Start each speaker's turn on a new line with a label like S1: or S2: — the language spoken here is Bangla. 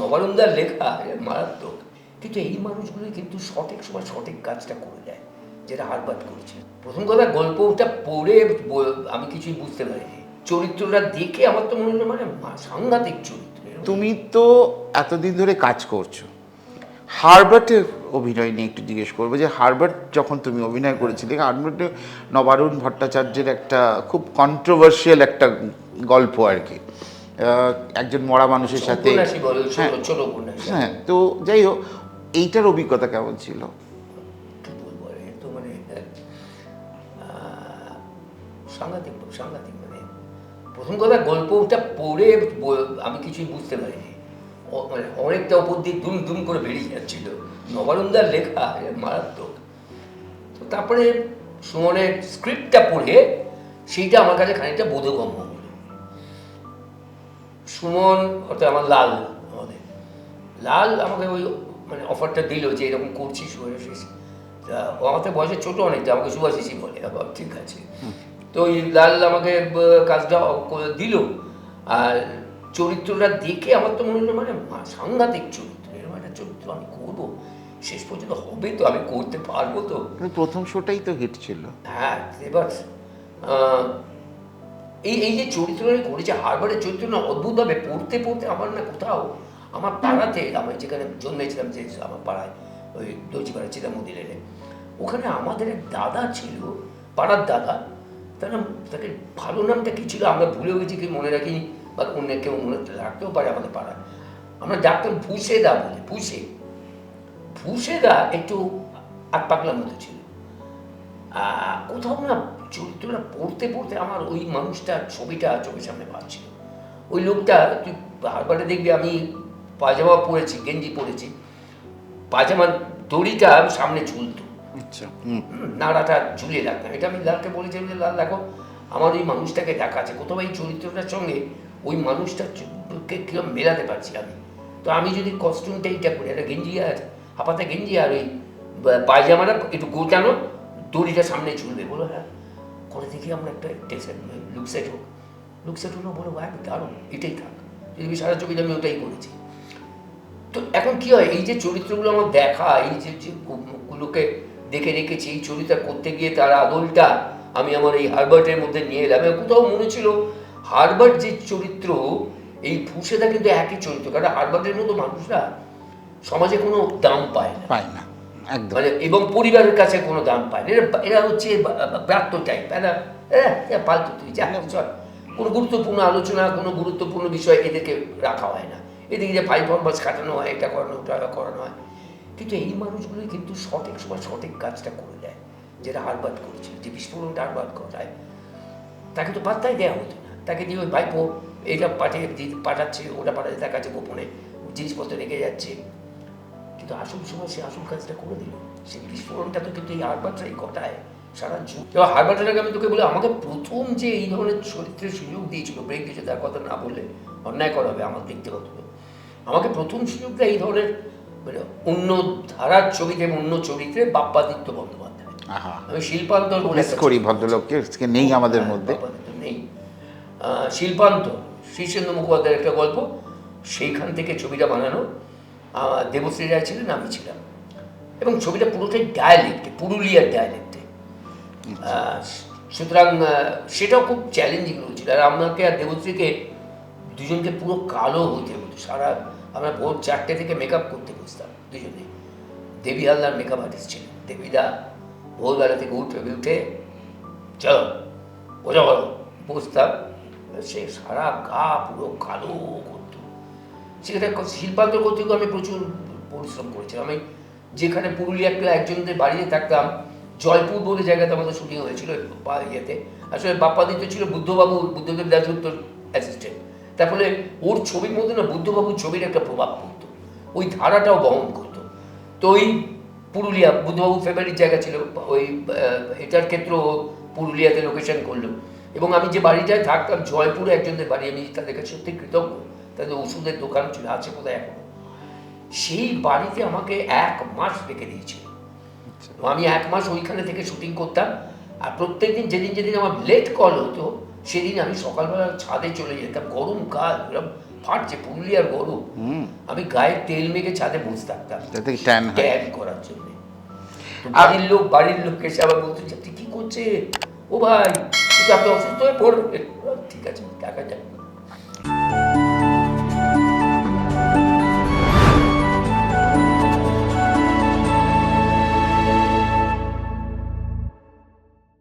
S1: নবানন্দার লেখা মারাত্মক। কিন্তু এই মানুষগুলো কিন্তু সঠিক সময় সঠিক কাজটা করে দেয়, যেটা হারবাদ করেছে। প্রথম কথা, গল্পটা পড়ে আমি কিছুই বুঝতে পারিনি। চরিত্রটা দেখে আমার তো মনে হলো মানে সাংঘাতিক চরিত্র।
S2: তুমি তো এতদিন ধরে কাজ করছ। হারবার্টের অভিনয় নিয়ে একটু জিজ্ঞেস করব যে, হারবার্ট যখন তুমি অভিনয় করেছিলে, হারবার্টে নবারুণ ভট্টাচার্যের একটা খুব কন্ট্রোভার্সিয়াল একটা গল্প আর কি। একজন মরা মানুষের সাথে হ্যাঁ। হ্যাঁ তো যাই হোক এইটার অভিজ্ঞতা কেমন ছিল?
S1: মানে সাংঘাতিক সাংঘাতিক মানে প্রথম কথা গল্পটা পড়ে আমি কিছুই বুঝতে পারিনি। মানে অনেকটা ওপর দিয়ে দুম দুম করে বেরিয়ে যাচ্ছিল। নবানন্দার লেখা মারাত্মক। তো তারপরে সুমনের স্ক্রিপ্টটা পড়ে সেইটা আমার কাছে খানিকটা বোধগম্য। সুমন অর্থাৎ আমার লাল আমাদের। লাল আমাকে ওই মানে অফারটা দিল যে এরকম করছি সুভাষিস তা ও আমাদের বয়সে ছোটো অনেকটা আমাকে সুভাষিসই বলে। আবার ঠিক আছে। তো ওই লাল আমাকে কাজটা দিল। আর চরিত্রটা দেখে আমার তো মনে হলো মানে সাংঘাতিক চরিত্র এরকম একটা চরিত্র আমি করব। শেষ পর্যন্ত হবে তো আমি করতে পারব তো।
S2: কিন্তু প্রথম শোটাই তো হিট ছিল।
S1: হ্যাঁ এবার এই এই যে চরিত্রটা করেছে হারবারের চরিত্র না অদ্ভুতভাবে পড়তে পড়তে আমার না কোথাও, আমার পাড়াতে আমি যেখানে জন্মেছিলাম, যে আমার পাড়ায়, ওই দর্জিপাড়া চিরামুদি লেনে, ওখানে আমাদের দাদা ছিল, পাড়ার দাদা, তার নাম, তাকে ভালো নামটা কি ছিল আমরা ভুলে গেছি কি মনে রাখি বা অন্য কেউ মনে রাখতেও পারে আমাদের পাড়ায়। আমরা ডাক্তার ভুসে দা বলে ভুসে ভুসে দা একটু আট পাগলার মতো ছিল। কোথাও না চরিত্রটা পড়তে পড়তে আমার ওই মানুষটার ছবিটা চোখের সামনে পাচ্ছিল। ওই লোকটা তুই হারবারে দেখবি আমি পাজামা পরেছি গেঞ্জি পরেছি। পাজামার দড়িটা আমি সামনে ঝুলতো।
S2: আচ্ছা
S1: নাড়াটা ঝুলিয়ে রাখতাম এটা আমি লালকে বলেছিলাম যে লাল দেখো আমার ওই মানুষটাকে দেখা আছে। কোথাও এই চরিত্রটার সঙ্গে ওই মানুষটাকে কিরম মেলাতে পারছি আমি? তো আমি যদি কস্টিউমটা এইটা করি একটা গেঞ্জি আর হাপাতে গেঞ্জি আর ওই পায়জামাটা একটু গোটানো দড়িটা সামনে ঝুলবে। বলো হ্যাঁ। করে দেখি আমরা একটা টেসেট লুকসেট হোক। লুকসেট হলো বলো, ভাই দারুণ, এটাই থাক। যদি সারা ছবিটা আমি ওটাই করেছি। তো এখন কি হয়, এই যে চরিত্রগুলো আমার দেখা, এই যে গুলোকে দেখে রেখেছি, এই চরিত্র করতে গিয়ে তার আদলটা আমি আমার এই হারবার্টের মধ্যে নিয়ে এলাম। কোথাও মনে ছিল হারবার্ট যে চরিত্র, এই ফুসেদা কিন্তু একই চরিত্র, কারণ হারবার্টের মতো মানুষরা সমাজে কোনো দাম পায় না।
S2: পাই না।
S1: মানে এবং পরিবারের কাছে কোনো দাম পায় না। এরা এরা হচ্ছে বা- বা- ব্রাত্য টাইপ এরা পালতু তুই যা চল। কোনো গুরুত্বপূর্ণ আলোচনা কোনো গুরুত্বপূর্ণ বিষয় এদেরকে রাখা হয় না। এদিকে যে ফাইভ ফরমাস কাটানো হয় এটা করানো ওটা করানো হয়। কিন্তু এই মানুষগুলোই কিন্তু সঠিক সময় সঠিক কাজটা করে দেয় যেটা হারবাদ করেছে। যে বিস্ফোরণটা হারবাদ করায় তাকে তো পাত্তাই দেওয়া হতো না। তাকে দিয়ে ওই ভাইপো এটা পাঠিয়ে পাঠাচ্ছে ওটা পাঠাচ্ছে তার কাছে গোপনে জিনিসপত্র রেখে যাচ্ছে। কিন্তু আসল সময় সে আসল কাজটা করে দিল। সেই বিস্ফোরণটা তো কিন্তু এই হারবারটাই ঘটায় সারা যুগ এবার হারবারটাকে আমি তোকে বলি আমাকে প্রথম যে এই ধরনের চরিত্রের সুযোগ দিয়েছিল ব্রেক দিয়েছে তার কথা না বললে অন্যায় করা হবে আমার ব্যক্তিগত। আমাকে প্রথম সুযোগটা এই ধরনের মানে অন্য ধারার ছবিতে এবং অন্য চরিত্রে বাপ্পাদিত্য বন্দ্যোপাধ্যায়। আমি শিল্পান্তর বলে
S2: করি ভদ্রলোককে নেই আমাদের
S1: হ্যাঁ,
S2: মধ্যে।
S1: নেই। আহ, শিল্পান্তর শীর্ষেন্দু মুখোপাধ্যায়ের একটা গল্প সেইখান থেকে ছবিটা বানানো। দেবশ্রী রায় ছিলেন, আমি ছিলাম। এবং ছবিটা পুরোটাই ডায়ালেক্টে পুরুলিয়ার ডায়ালেক্টে সুতরাং সেটাও খুব চ্যালেঞ্জিং হয়েছিল। আর আমাকে আর দেবশ্রীকে দুজনকে পুরো কালো হতে হতো। সারা, আমরা ভোর চারটে থেকে মেকআপ করতে বসতাম দুজনে। দেবী হালদার মেকআপ আর্টিস্ট ছিলেন। দেবীদা ভোরবেলা থেকে উঠে উঠে, চলো বোঝা বলো বসতাম। সে সারা গা পুরো কালো করতো। সেখানে শিল্পান্তর করতে গিয়ে আমি প্রচুর পরিশ্রম করেছিলাম আমি যেখানে পুরুলিয়া একটা একজনদের বাড়িতে থাকতাম, জয়পুর বলে জায়গাতে আমাদের শুটিং হয়েছিল ইয়েতে। আসলে বাপ্পাদিত্য ছিল বুদ্ধবাবু, বুদ্ধদেব দাসগুপ্তর অ্যাসিস্ট্যান্ট তার ফলে ওর ছবির মধ্যে না বুদ্ধবাবুর ছবির একটা প্রভাব পড়তো। ওই ধারাটাও বহন করতো। তো ওই পুরুলিয়া বুদ্ধবাবু ফেভারিট জায়গা ছিল, ওই এটার ক্ষেত্রেও পুরুলিয়াতে লোকেশন করল। এবং আমি যে বাড়িটায় থাকতাম জয়পুরে একজনদের বাড়ি আমি তাদের কাছে সত্যি কৃতজ্ঞ। তাদের ওষুধের দোকান ছিল আছে কোথায় এখনও। সেই বাড়িতে আমাকে এক মাস রেখে দিয়েছিল। আমি এক মাস ওইখানে থেকে শুটিং করতাম। আর প্রত্যেকদিন যেদিন যেদিন আমার লেট কল হতো সেদিন আমি সকালবেলা ছাদে চলে যেতাম। গরমকাল এরকম ফাটছে পুরুলিয়ার গরম। আমি গায়ে তেল মেখে ছাদে বসে থাকতাম।
S2: ট্যান
S1: করার জন্য। বাড়ির লোক বাড়ির লোক এসে আবার বলতে তুই কি করছে? ও ভাই আপনি অসুস্থ হয়ে পড়বে ঠিক আছে টাকা যাক